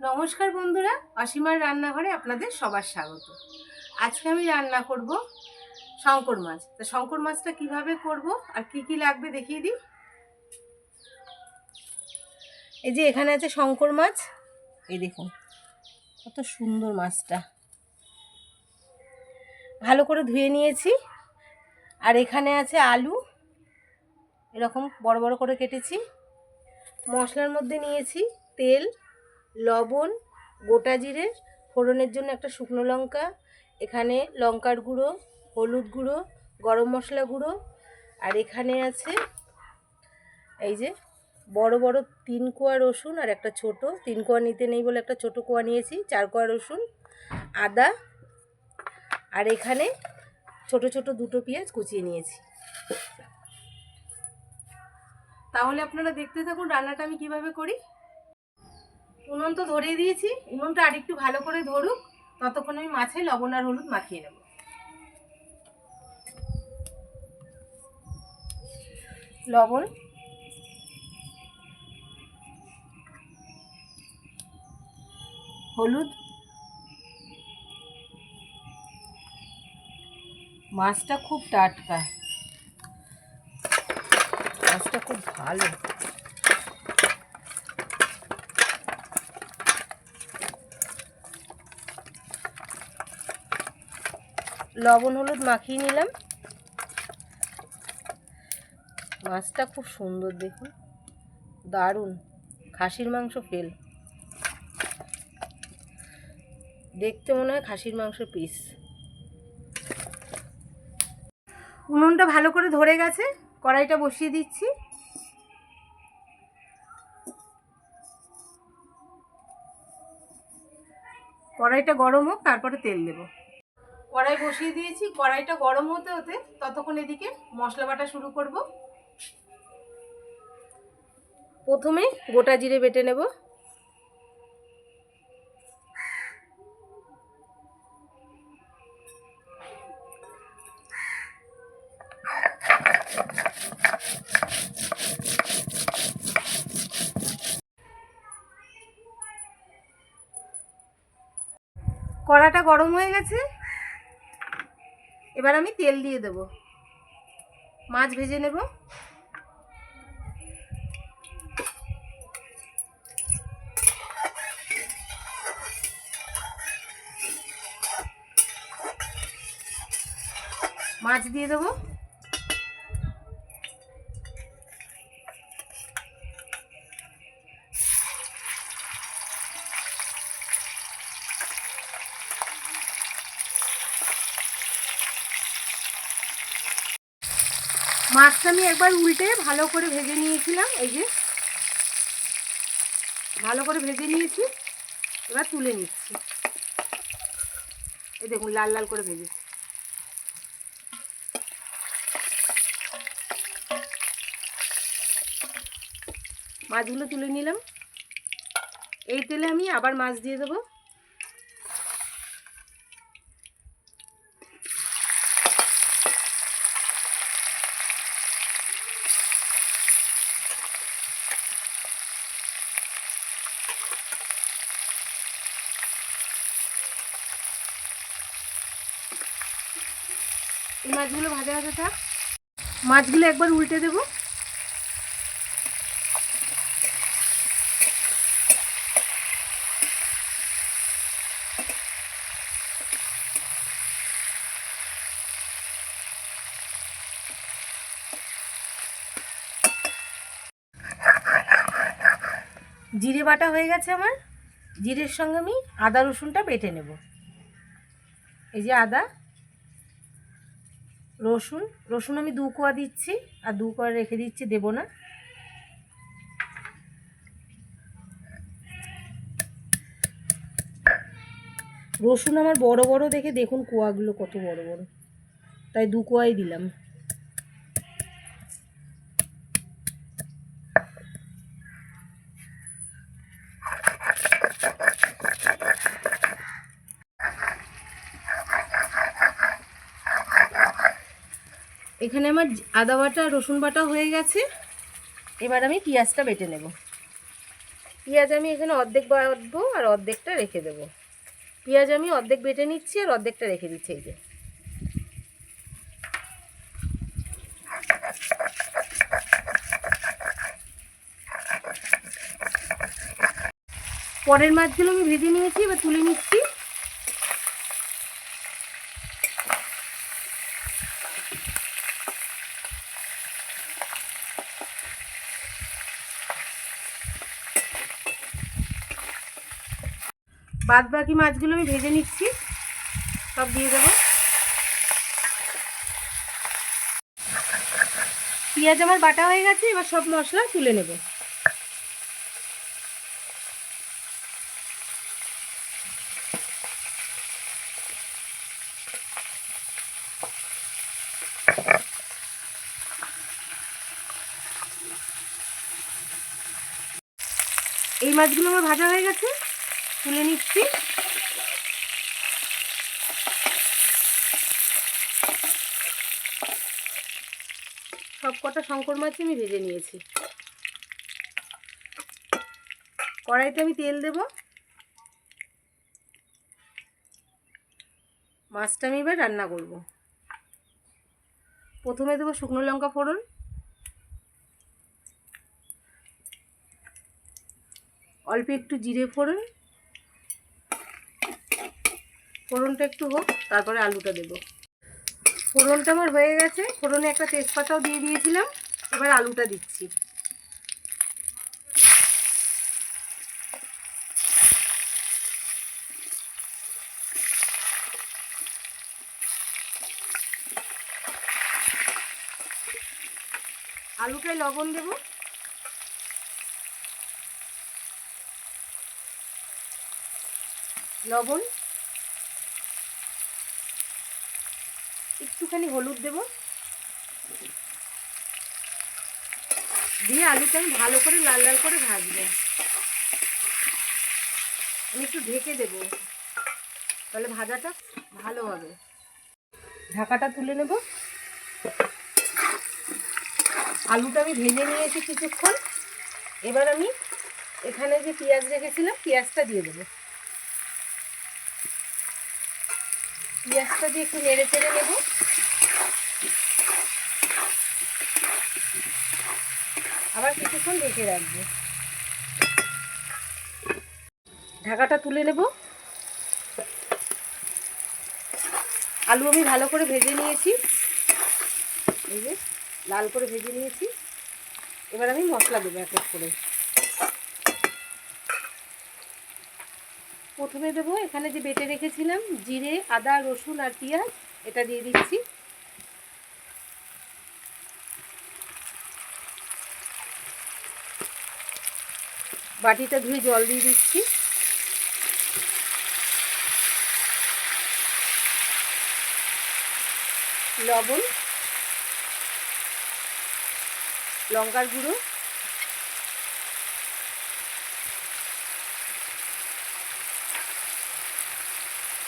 নমস্কার বন্ধুরা, অসীমার রান্নাঘরে আপনাদের সবার স্বাগত। আজকে আমি রান্না করব শঙ্কর মাছ। তা শঙ্কর মাছটা কীভাবে করব আর কি কি লাগবে দেখিয়ে দিই? এই যে এখানে আছে শঙ্কর মাছ। এই দেখুন, কত সুন্দর মাছটা। ভালো করে ধুয়ে নিয়েছি। আর এখানে আছে আলু। এরকম বড় বড় করে কেটেছি। মশলার মধ্যে নিয়েছি তেল। লবণ, গোটা জিরে, ফোড়নের জন্য একটা শুকনো লঙ্কা, এখানে লঙ্কার গুঁড়ো, হলুদ গুঁড়ো, গরম মশলা গুঁড়ো, আর এখানে আছে এই যে বড় বড় তিন কোয়া রসুন আর একটা ছোট। তিন কোয়া নিতে নেই বলে একটা ছোট কোয়া নিয়েছি, চার কোয়া রসুন, আদা, আর এখানে ছোট ছোট দুটো পেঁয়াজ কুচিয়ে নিয়েছি। তাহলে আপনারা দেখতে থাকুন রান্নাটা আমি কীভাবে করি। উনুন তো ধরিয়ে দিয়েছি, উনুনটা আরেকটু ভালো করে ধরুক, ততক্ষণ আমি মাছে লবণ আর হলুদ মাখিয়ে নেব। লবণ। হলুদ। মাছটা খুব টাটকা। মাছটা খুব ভালো। লবণ হলুদ মাখিয়ে নিলাম। মাছটা খুব সুন্দর দেখুন। দারুণ। খাসির মাংস ফেল। দেখতে মনে হয় খাসির মাংস পিস উনুনটা ভালো করে ধরে গেছে। কড়াইটা বসিয়ে দিচ্ছি। কড়াইটা গরম হোক, তারপরে তেল দেবো। কড়াই বসিয়ে দিয়েছি, কড়াইটা গরম হতে হতে ততক্ষণ এদিকে মশলা বাটা শুরু করব। প্রথমে গোটা জিরে বেটে নেব। কড়াটা গরম হয়ে গেছে। এবার আমি তেল দিয়ে দেব। মাছ ভেজে নেব। মাছ দিয়ে দেবো। মাছটা আমি একবার উল্টে ভালো করে ভেজে নিয়েছিলাম, এই যে। ভালো করে ভেজে নিয়েছি, এবার তুলে নিচ্ছি। এই দেখুন, লাল লাল করে ভেজেছি। মাছগুলো তুলে নিলাম। এই তেলে আমি আবার মাছ দিয়ে দেবো। মাছগুলো ভাজা ভাজা থাক। মাছগুলো একবার উল্টে দেবো। জিরে বাটা হয়ে গেছে আমার। জিরের সঙ্গে আমি আদা রসুনটা বেটে নেব। এই যে আদা। রসুন রসুন আমি দু কোয়া দিচ্ছি, আর দু কোয়া রেখে দিচ্ছি, দেব না। রসুন আমার বড় বড় দেখে দেখুন কোয়াগুলো কত বড় বড়। তাই দু কোয়াই দিলাম। এখানে আমার আদা বাটা, রসুন বাটা হয়ে গেছে। এবার আমি পেঁয়াজটা বেটে নেব। পেঁয়াজ আমি এখানে অর্ধেক বাটবো আর অর্ধেকটা রেখে দেবো। পেঁয়াজ আমি অর্ধেক বেটে নিচ্ছি আর অর্ধেকটা রেখে দিচ্ছি এই যে। পরের মাছগুলো আমি ভেজে নিয়েছি, এবার তুলে নিচ্ছি। বাদ বাকি মাছগুলো আমি ভেজে নিচ্ছি। সব দিয়ে দেবো। পেঁয়াজ আমার বাটা হয়ে গেছে, এবার সব মশলা তুলে নেব। এই মাছগুলো আমার ভাজা হয়ে গেছে। তুলে নিচ্ছি। সব কটা শঙ্কর মাছই আমি ভেজে নিয়েছি। কড়াইতে আমি তেল দেব। মাছটা আমি এবার রান্না করব। প্রথমে দেবো শুকনো লঙ্কা ফোড়ন। অল্প একটু জিরে ফোড়ন। ফোড়নটা একটু হোক, তারপরে আলুটা দেবো। ফোড়নটা আমার হয়ে গেছে। ফোড়নে একটা তেজপাতাও দিয়ে দিয়েছিলাম। এবার আলুটা দিচ্ছি। আলুটায় লবণ দেবো। লবণ একটুখানি হলুদ দেব। দিয়ে আলুটা আমি ভালো করে লাল লাল করে ভাজবো। আমি একটু ঢেকে দেব। তাহলে ভাজাটা ভালো হবে। ঢাকাটা তুলে নেব। আলুটা আমি ভেজে নিয়েছি কিছুক্ষণ। এবার আমি এখানে যে পেঁয়াজ রেখেছিলাম, পেঁয়াজটা দিয়ে দেবো। পেঁয়াজটা দিয়ে একটু নেড়ে চেড়ে নেব। আবার কিছুক্ষণ ঢেকে রাখব। ঢাকাটা তুলে নেব। আলু আমি ভালো করে ভেজে নিয়েছি। এই যে, লাল করে ভেজে নিয়েছি। এবার আমি মশলা দেবো এক করে। প্রথমে দেবো, এখানে যে বেটে রেখেছিলাম, জিরে, আদা, রসুন আর পেঁয়াজ, এটা দিয়ে দিচ্ছি। বাটিটা ধুয়ে জল দিয়ে দিচ্ছি। লবণ, লঙ্কার গুঁড়ো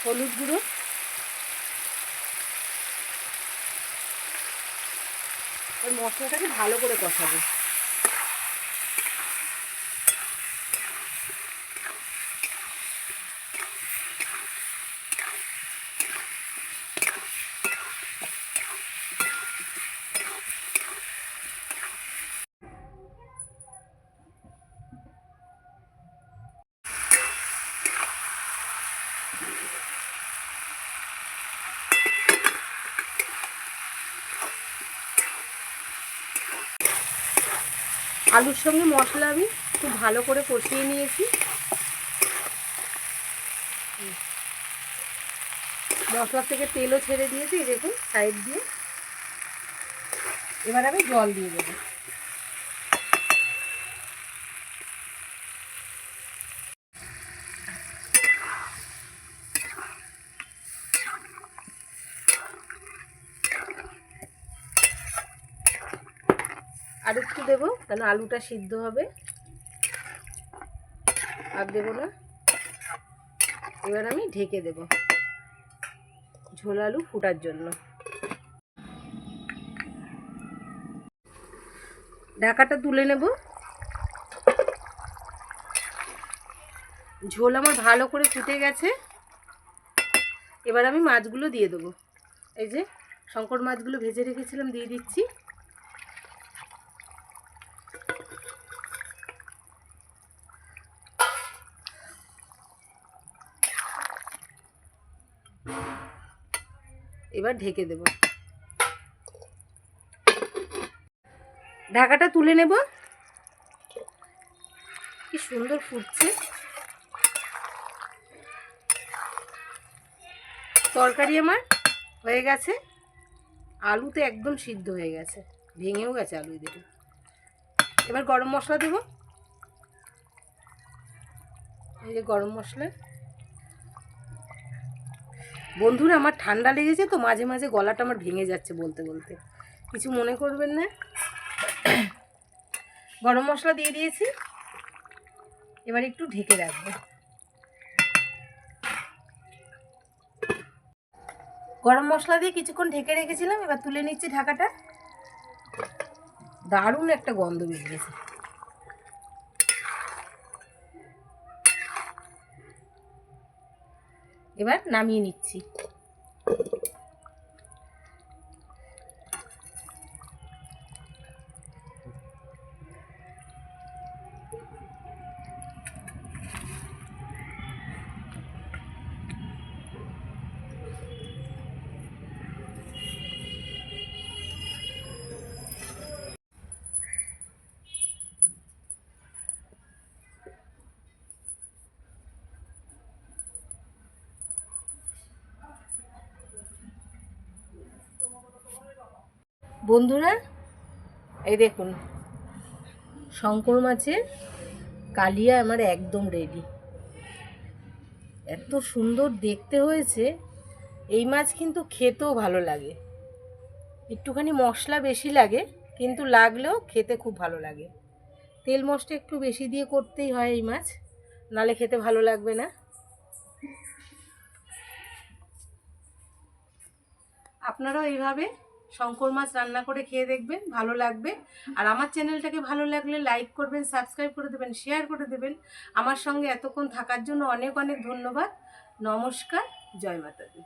হলুদ গুঁড়ো। ওই মশলাটাকে ভালো করে কষাবো। আলুর সঙ্গে মশলা আমি খুব ভালো করে কষিয়ে নিয়েছি। মশলার থেকে তেলও ছেড়ে দিয়েছি দেখুন সাইড দিয়ে। এবার আমি জল দিয়ে দেবো। আর একটু দেবো কেন আলুটা সিদ্ধ হবে। আর দেবো না। এবার আমি ঢেকে দেব ঝোল আলু ফুটার জন্য। ঢাকাটা তুলে নেব। ঝোল আমার ভালো করে ফুটে গেছে। এবার আমি মাছগুলো দিয়ে দেবো। এই যে, শঙ্কর মাছগুলো ভেজে রেখেছিলাম, দিয়ে দিচ্ছি। এবার ঢেকে দেব। ঢাকাটা তুলে নেব। কি সুন্দর ফুটছে। তরকারি আমার হয়ে গেছে। আলুতে একদম সিদ্ধ হয়ে গেছে। ভেঙেও গেছে আলু দেখে এবার গরম মশলা দেব। এই যে গরম মশলা। বন্ধুরা, আমার ঠান্ডা লেগেছে তো মাঝে মাঝে গলাটা আমার ভেঙে যাচ্ছে বলতে বলতে। কিছু মনে করবেন না? গরম মশলা দিয়ে দিয়েছি। এবার একটু ঢেকে রাখব। গরম মশলা দিয়ে কিছুক্ষণ ঢেকে রেখেছিলাম, এবার তুলে নিচ্ছি ঢাকাটা। দারুণ একটা গন্ধ বেরিয়েছে। এবার নামিয়ে নিচ্ছি। বন্ধুরা, এই দেখুন, শঙ্কর মাছের কালিয়া আমার একদম রেডি এত সুন্দর দেখতে হয়েছে, এই মাছ কিন্তু খেতেও ভালো লাগে। একটুখানি মশলা বেশি লাগে, কিন্তু লাগলেও খেতে খুব ভালো লাগে। তেল মশলা একটু বেশি দিয়ে করতেই হয় এই মাছ, নালে খেতে ভালো লাগবে না। আপনারাও এইভাবে শঙ্কর মাছ রান্না করে খেয়ে দেখবেন, ভালো লাগবে। আর আমার চ্যানেলটাকে ভালো লাগলে লাইক করবেন সাবস্ক্রাইব করে দেবেন শেয়ার করে দেবেন। আমার সঙ্গে এতক্ষণ থাকার জন্য অনেক অনেক ধন্যবাদ। নমস্কার, জয় মাতা দি